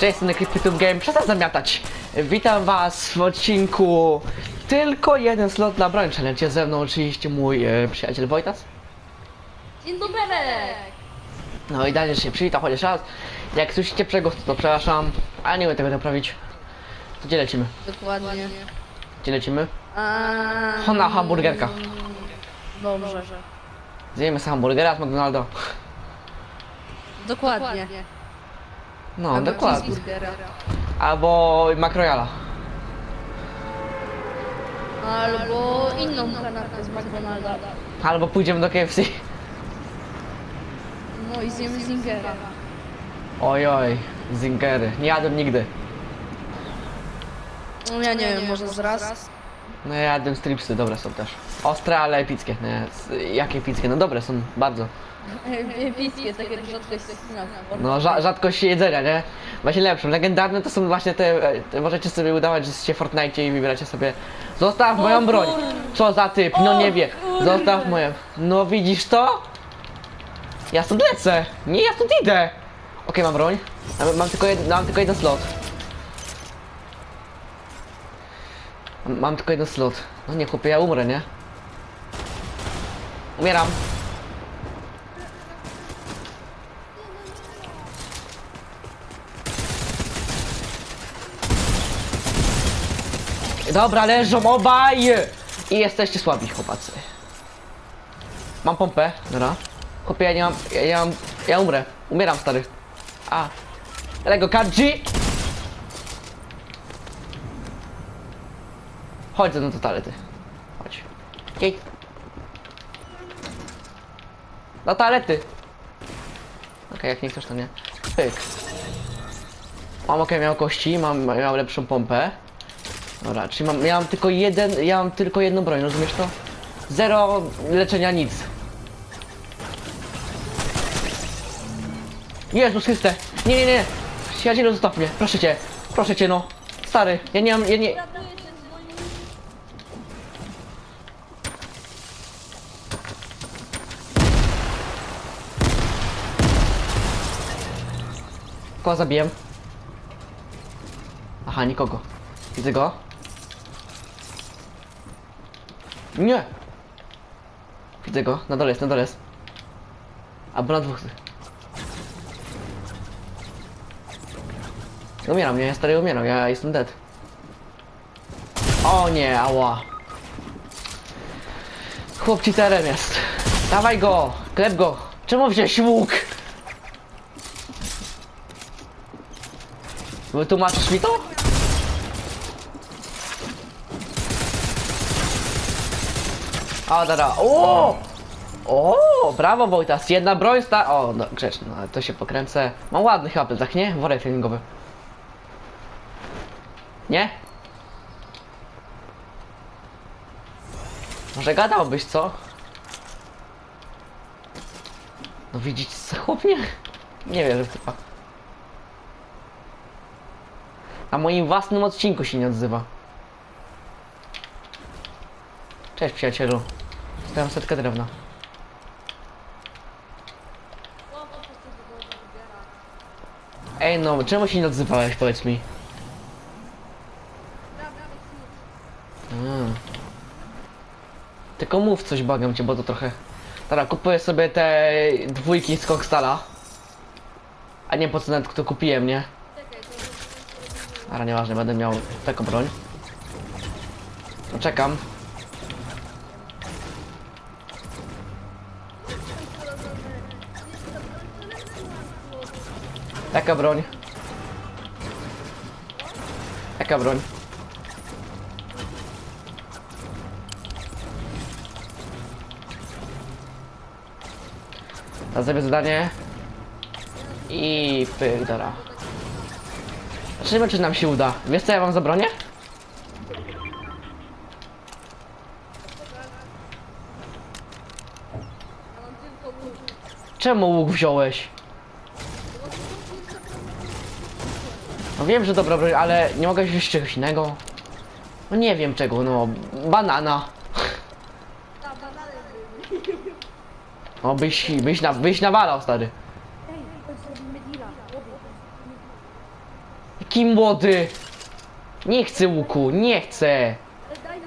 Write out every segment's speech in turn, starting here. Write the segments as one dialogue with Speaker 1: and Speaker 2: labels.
Speaker 1: Cześć, jestem Kryptytów Game, przestań zamiatać. Witam was w odcinku tylko jeden slot na broń challenge. Jest ze mną oczywiście mój e, przyjaciel Wojtas.
Speaker 2: Dzień dobry!
Speaker 1: No i Daniel się przywitał chociaż raz. Jak słyszycie przegłos, to przepraszam, ale nie umiem tego naprawić. To gdzie lecimy?
Speaker 2: Dokładnie.
Speaker 1: Gdzie lecimy?
Speaker 2: A...
Speaker 1: Hona hamburgerka.
Speaker 2: Dobrze.
Speaker 1: Zjemy sobie hamburgera z McDonalda.
Speaker 2: Dokładnie.
Speaker 1: No,
Speaker 2: Albo
Speaker 1: dokładnie.
Speaker 2: cheeseburgera.
Speaker 1: Albo McRoyala.
Speaker 2: Albo inną kanapkę z McDonalda.
Speaker 1: Albo pójdziemy do KFC.
Speaker 2: No i zjemy zingera.
Speaker 1: Oj, oj, zingery. Nie jadłem nigdy.
Speaker 2: No ja nie wiem, może z raz.
Speaker 1: No ja jadłem stripsy, dobre są też. Ostre, ale epickie. Nie, s- jakie epickie? No dobre są, bardzo.
Speaker 2: Epickie, takie rzadkość
Speaker 1: No rza rzadkość jedzenia, nie? Właśnie lepszą. Legendarne to są właśnie te, e, te możecie sobie udawać, że jesteście w Fortnite i wybieracie sobie Zostaw moją broń! Co za typ, no nie wie. Zostaw moją. No widzisz to? Ja stąd lecę! Nie, ja stąd idę! Okej, mam broń. Mam, mam, tylko jed, mam tylko jeden slot. Mam, mam tylko jeden slot. No nie chłopie, ja umrę, nie? Umieram. Dobra, leżą obaj! I jesteście słabi, chłopacy. Mam pompę, dobra. Chłopie, ja nie mam, ja, ja mam, ja umrę. Umieram, stary. A. Lego Kanji! Chodź ze mną do toalety. Chodź. Jej. Do toalety. Okej, jak nie chcesz, to nie. Pyk. Mam okej, miał kości, mam, miał lepszą pompę. Dobra, czyli mam, ja mam tylko jeden, ja mam tylko jedną broń, rozumiesz to? Zero leczenia, nic. Jezus Chryste! Nie, nie, nie! Przyjacielu, zostaw mnie, proszę cię, proszę cię, no. Stary, ja nie mam, ja nie... Kogo zabiłem? Aha, nikogo. Widzę go. Nie! Widzę go, na dole jest, na dole jest. Albo na dwóch. Umieram, nie? Stary umieram, ja jestem dead. O nie, ała. Chłop cheaterem jest. Dawaj go, klep go. Czemu wziąłeś łuk? Wytłumaczysz mi to? O, dobra. O! O, brawo Wojtas, jedna broń sta... O, no, grzeczny, no, ale to się pokręcę. Mam ładny chyba plecak, nie? Worek treningowy. Nie? Może gadałbyś, co? No widzicie, co chłopie? Nie wierzę w chyba. Na moim własnym odcinku się nie odzywa. Cześć przyjacielu. Dostałem setkę drewna. Ej no, czemu się nie odzywałeś, powiedz mi? Mm. Tylko mów coś, bagam cię, bo to trochę... Dobra, kupuję sobie te dwójki z Kokstala. A nie po co nawet to kupiłem, nie? Ale nieważne, będę miał taką broń. No czekam. Jaka broń? Jaka broń? Teraz zrobię zadanie. I pyk, dobra. Zobaczymy, czy nam się uda. Wiesz co ja wam zabronię? Czemu łuk wziąłeś? Wiem, że dobra broń, ale nie mogę wziąć czegoś innego. No nie wiem czego, no. Banana. No byś, byś, na, byś nawalał, stary. Jaki młody! Nie chcę łuku, nie chcę!
Speaker 2: Daj.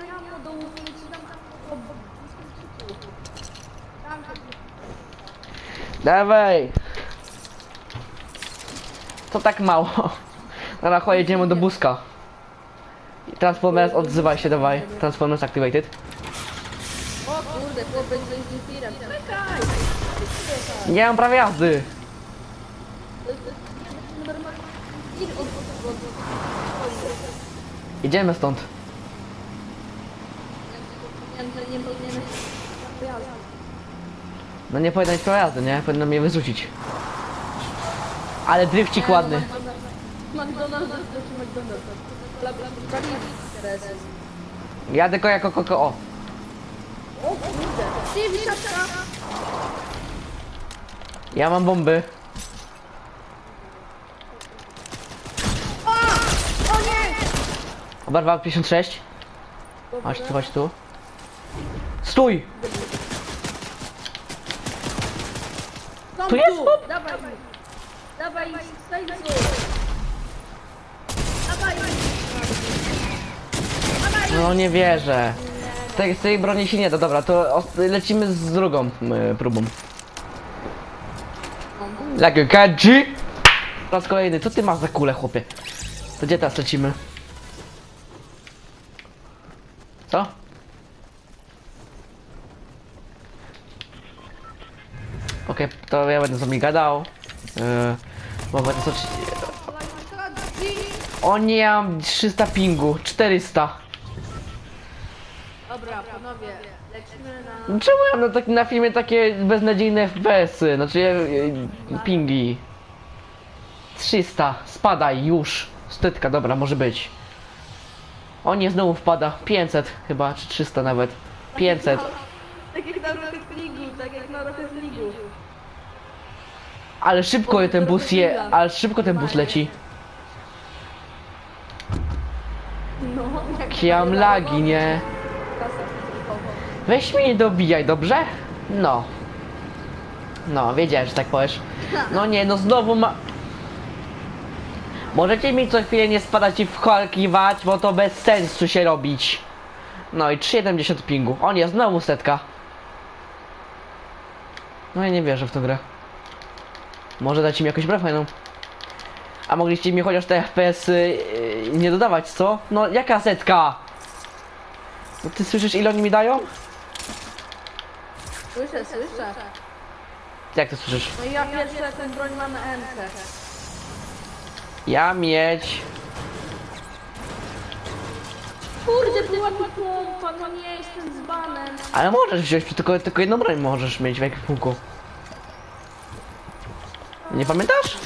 Speaker 2: Tam się...
Speaker 1: Dawaj! To tak mało. Dobra, chodź, jedziemy do buska. Transformers, odzywaj się, dawaj. Transformers activated.
Speaker 2: O kurde, chłopiec z tirem. Czekaj!
Speaker 1: Nie mam prawa jazdy. Idziemy stąd. No nie powinno mieć prawa jazdy, nie? Powinno mnie wyrzucić. Ale drifcik ładny.
Speaker 2: McDonald's to czy McDonald's. Prawie interesy.
Speaker 1: Ja tylko jako koko. O,
Speaker 2: O kurde. Ty, wysiadka!
Speaker 1: ja mam bomby.
Speaker 2: O nie!
Speaker 1: Oberwał 56. Chodź tu, chodź tu. Stój!
Speaker 2: Tam
Speaker 1: Tu jest bob?
Speaker 2: Dawaj! Dawaj, staj tu! Dawaj!
Speaker 1: No nie wierzę. Tej, z tej broni się nie da, dobra, to lecimy z drugą y, próbą. Like Kadzi! Po raz kolejny, co ty masz za kulę, chłopie? To gdzie teraz lecimy? Co? Okej, to ja będę z wami gadał. Yy, bo będę coś... O nie, ja mam 300 pingu, 400.
Speaker 2: Dobra, panowie, lecimy na...
Speaker 1: Czemu ja mam na, tak, na filmie takie beznadziejne FPS-y? Znaczy e, e, pingi. 300, spadaj już. Stytka, dobra, może być. O nie, znowu wpada. 500 chyba, czy 300 nawet. 500.
Speaker 2: Tak jak na Rocket League'u, tak jak na Rocket League'u.
Speaker 1: Ale szybko ten bus je, ale szybko ten bus leci.
Speaker 2: No, jak
Speaker 1: Ja mam lagi, nie? Weź mnie nie dobijaj, dobrze? No. No, wiedziałem, że tak powiesz. No nie, no znowu ma... Możecie mi co chwilę nie spadać i wchalkiwać, bo to bez sensu się robić. No i 3,70 pingu. O nie, znowu setka. No ja nie wierzę w tę grę. Może dać mi jakąś grę fajną. A mogliście mi chociaż te FPS y, y, nie dodawać, co? No jaka setka? No ty słyszysz ile oni mi dają?
Speaker 2: Słyszę, słyszę.
Speaker 1: Jak to słyszysz?
Speaker 2: No i ja pierwsze tę broń mam M-kę.
Speaker 1: Ja mieć.
Speaker 2: Kurde, była tu pompa, no nie, jestem z banem.
Speaker 1: Ale możesz wziąć, tylko, tylko jedną broń możesz mieć w ekwipunku. Nie pamiętasz?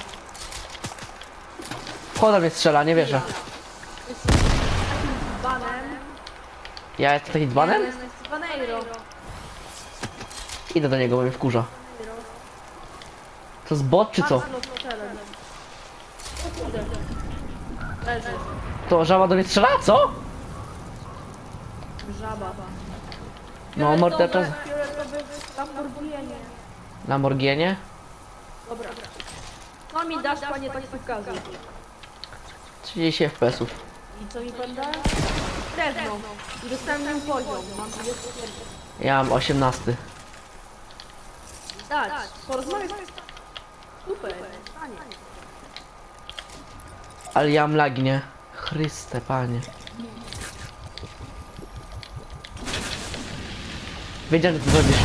Speaker 1: Choda mnie strzela, nie wierzę.
Speaker 2: Jestem takim z banem.
Speaker 1: Ja jestem taki dzbanem?
Speaker 2: Ja Jestem z baneiro.
Speaker 1: Idę do niego, bo mnie wkurza. To z bot czy co?
Speaker 2: Bardzo celem. O kurde. Leży.
Speaker 1: To żaba do mnie strzela, co?
Speaker 2: Żaba.
Speaker 1: No, mordercza...
Speaker 2: Lamborghini.
Speaker 1: Lamborghini?
Speaker 2: Dobra. Co mi dasz, panie taksówkarzu?
Speaker 1: 30 FPS-ów.
Speaker 2: I co mi pan da? Drewno. I dostałem ten poziom. Mam 21.
Speaker 1: Ja mam 18.
Speaker 2: Dać. Porozmawiać. Super. Panie.
Speaker 1: Ale ja mam? Chryste, panie. Wiedziałem, że to zrobisz.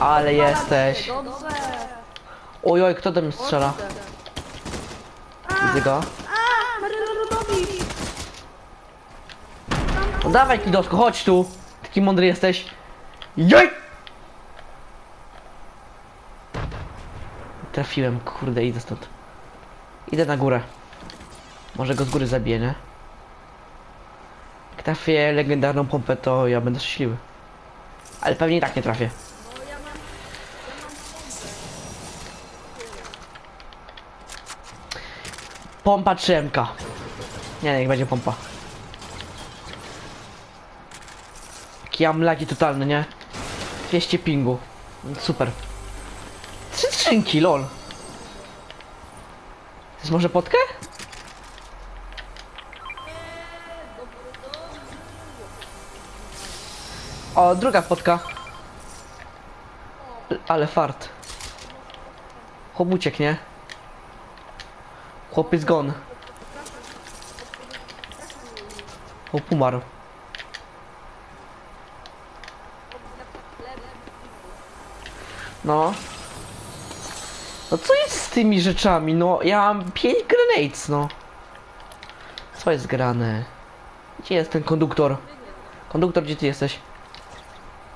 Speaker 1: Ale jesteś.
Speaker 2: Dobrze.
Speaker 1: Oj, oj, kto do mnie strzela? Widzę go.
Speaker 2: Maryla Rodowicz.
Speaker 1: No dawaj, kidosko, chodź tu. Taki mądry jesteś. Joj! Trafiłem, kurde, idę stąd. Idę na górę. Może go z góry zabiję, nie? Jak trafię legendarną pompę, to ja będę szczęśliwy. Ale pewnie i tak nie trafię. Pompa czy MK? Nie, niech będzie pompa. Ja mam lagi totalne, nie? 200 pingu. Super. Trzy skrzynki, lol. Chcesz może potkę? O, druga potka. Ale fart. Chłop uciekł, nie? Chłop jest gone. Chłop umarł. No. No co jest z tymi rzeczami? No, ja mam 5 grenades, no. Co jest grane? Gdzie jest ten konduktor? Konduktor, gdzie ty jesteś?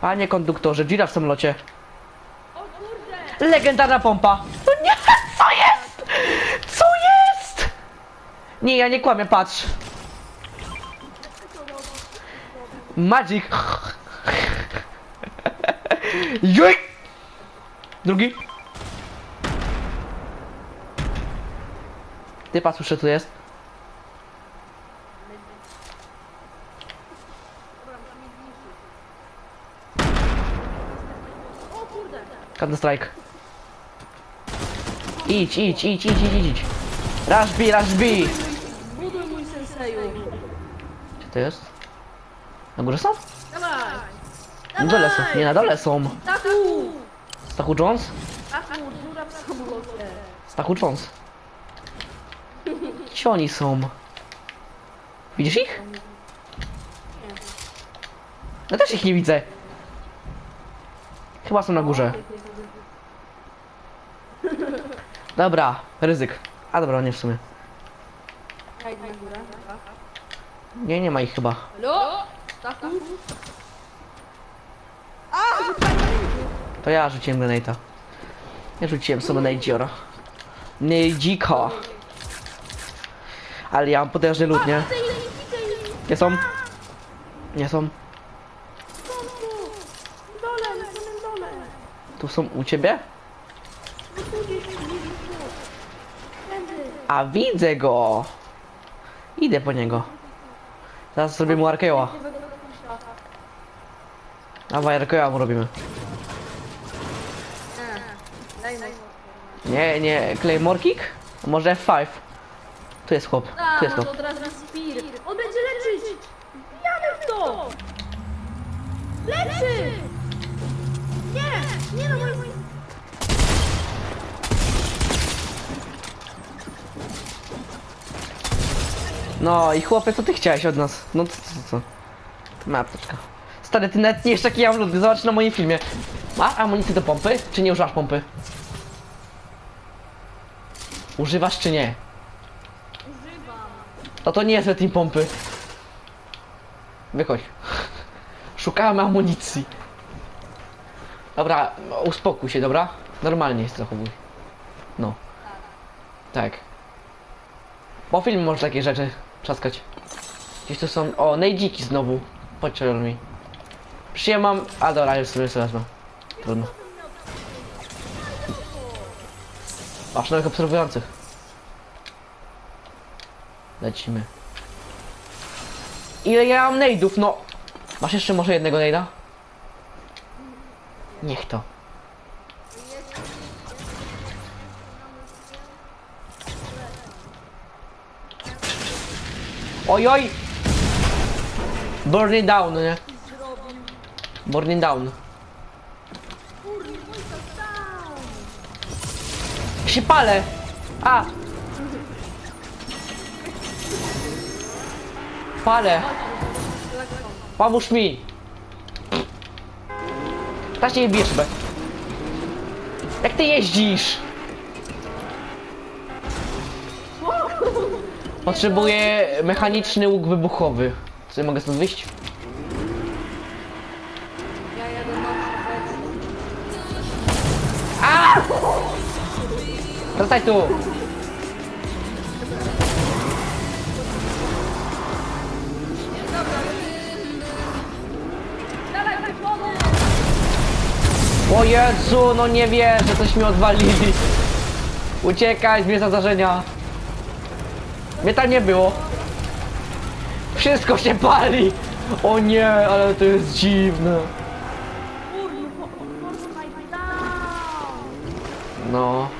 Speaker 1: Panie konduktorze, Gira w samolocie. Legendarna pompa! No nie, co jest? Co jest? Nie, ja nie kłamię, patrz. Magic. Juj! Drugi. Ty patrz, co tu jest. Counter strike. Idź, idź, idź, idź, idź, idź. Rush B, rush B.
Speaker 2: Buduj mój senseju!
Speaker 1: Gdzie to jest? Na górze są?
Speaker 2: Dawaj!
Speaker 1: Na dole są, nie na dole są. Stachu Jones?
Speaker 2: Taku, dziura w samolocie!
Speaker 1: Stachu Jones. Gdzie oni są? Widzisz ich? Ja też ich nie widzę. Chyba są na górze. Dobra, ryzyk. A dobra, nie w sumie. Nie, nie ma ich chyba.
Speaker 2: Halo? Taku? A!
Speaker 1: To ja rzuciłem granata. Ja rzuciłem sobie Nejdziora. Nejdzika. Ale ja mam potężny lód, nie? Nie są? Nie są? Tu są u ciebie? A widzę go! Idę po niego. Zaraz.
Speaker 2: Prawdziwego kusia.
Speaker 1: Dawaj, arkeoła mu robimy.
Speaker 2: Nie,
Speaker 1: nie, Claymore Kick? Może F5? Tu jest chłop, tu jest chłop.
Speaker 2: Spir. On będzie leczyć! Jadę w to! Leczy! Nie! Nie no mój... mój-
Speaker 1: No i chłopie, co ty chciałeś od nas? No co, co, co? To ma apteczka. Stary, ty nawet nie wiesz jaki ja mam ludy, zobacz na moim filmie. Masz amunicję do pompy, czy nie używasz pompy? Używasz czy nie?
Speaker 2: Używam.
Speaker 1: No to nie jest team pompy. Wychodź. Szukałem amunicji. Dobra, uspokój się, dobra? Normalnie się zachowuj. No. Tak. Po filmie możesz takie rzeczy trzaskać. Gdzieś tu są... O, nejdziki znowu. Chodź, mi. Przecież ja mam... A dobra, już sobie wezmę. Trudno. Masz nowych obserwujących. Lecimy. Ile ja mam nejdów, no! Masz jeszcze może jednego nejda? Niech to. Ojoj! Burning down, nie? Burning down. Się palę! A! Palę! Pomóż mi! Tak się nie bierz, be. Jak ty jeździsz? Potrzebuję mechaniczny łuk wybuchowy. Czy mogę stąd wyjść? Zostań tu! O Jezu, no nie wierzę, coś mi odwalili. Uciekaj z miejsca zdarzenia. Mnie tam nie było. Wszystko się pali. O nie, ale to jest dziwne. No.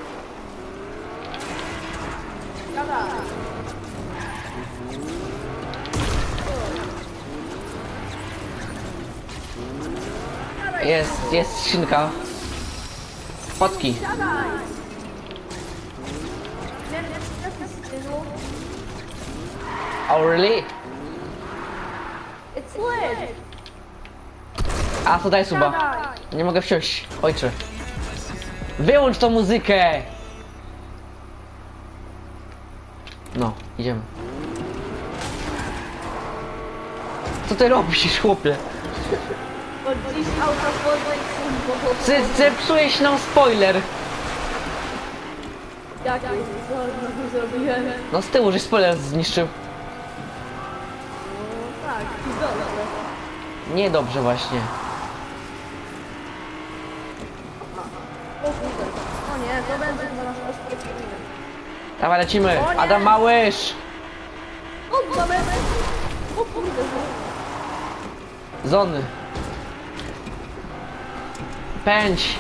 Speaker 1: Jest, jest skrzynka. Fotki. Oh really?
Speaker 2: It's lit!
Speaker 1: A to daj suba. Nie mogę wsiąść, ojcze. Wyłącz tą muzykę! No, idziemy. Co ty robisz, chłopie?
Speaker 2: Bo dziś auto podaj
Speaker 1: Ty zepsułeś nam spoiler!
Speaker 2: Jak to znowu zrobiłem?
Speaker 1: No z tyłu, żeś spoiler zniszczył.
Speaker 2: No tak, dobrze.
Speaker 1: Niedobrze właśnie.
Speaker 2: O kurde. O nie, to będzie za nasz rozpoczynanie.
Speaker 1: Dawaj, lecimy.
Speaker 2: O nie!
Speaker 1: Adam Małysz!
Speaker 2: O, mamy... O kurde,
Speaker 1: Zony. Pędź.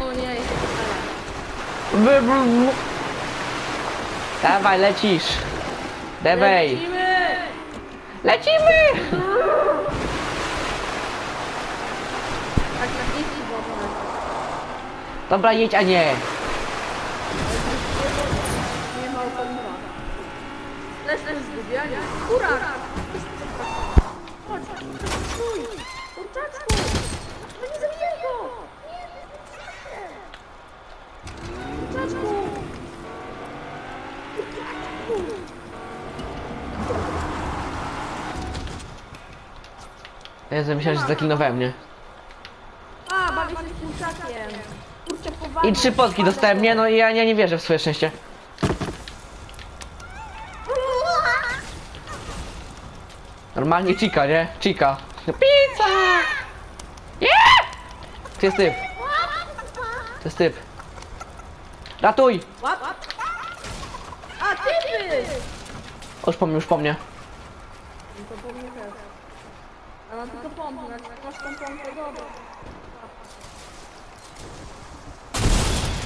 Speaker 2: o nie, jest
Speaker 1: by- by- Dawaj, lecisz. Dawaj.
Speaker 2: Lecimy!
Speaker 1: Lecimy!
Speaker 2: Tak, na dzieci włączone.
Speaker 1: Dobra, jedź, a nie.
Speaker 2: Nie ma paliwa. Lecz też zgubienie. Kurak!
Speaker 1: Jezu, myślałem, że zaklinowałem, nie?
Speaker 2: A, bawię się z kurczakiem. Kurczak poważnie.
Speaker 1: I trzy potki dostałem, nie? No i ja, ja nie wierzę w swoje szczęście. Normalnie chica, nie? Chica. Pizza! Nie! To jest typ. To jest typ. Ratuj!
Speaker 2: Łap! A, typy!
Speaker 1: O, już po mnie, już po mnie.
Speaker 2: No to po mnie też. A mam tylko pompę, znaczy masz tą pompę, dobra.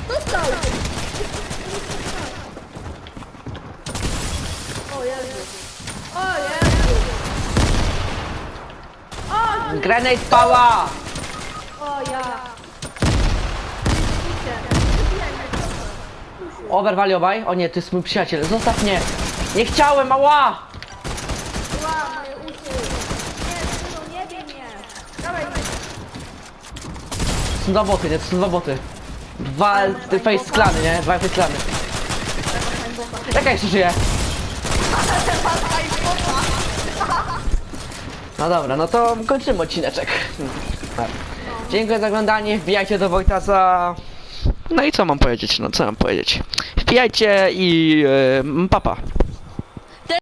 Speaker 2: Dostał! O Jezu! O Jezu! O,
Speaker 1: Grenade pała!
Speaker 2: o ja!
Speaker 1: Overwali obaj? O nie, to jest mój przyjaciel. Zostaw mnie! Nie chciałem, ała!
Speaker 2: Ła, moje uszy! Nie, synu, nie bij mnie! Dawaj,
Speaker 1: To są dwa boty, nie? To są dwa boty. Dwa face klany, nie? Dwa face klany. Jaka jeszcze żyje? No dobra, no to kończymy odcineczek. Tak. Dziękuję za oglądanie, wbijajcie do Wojtasa. No i co mam powiedzieć, no co mam powiedzieć? Wbijajcie i yy, papa.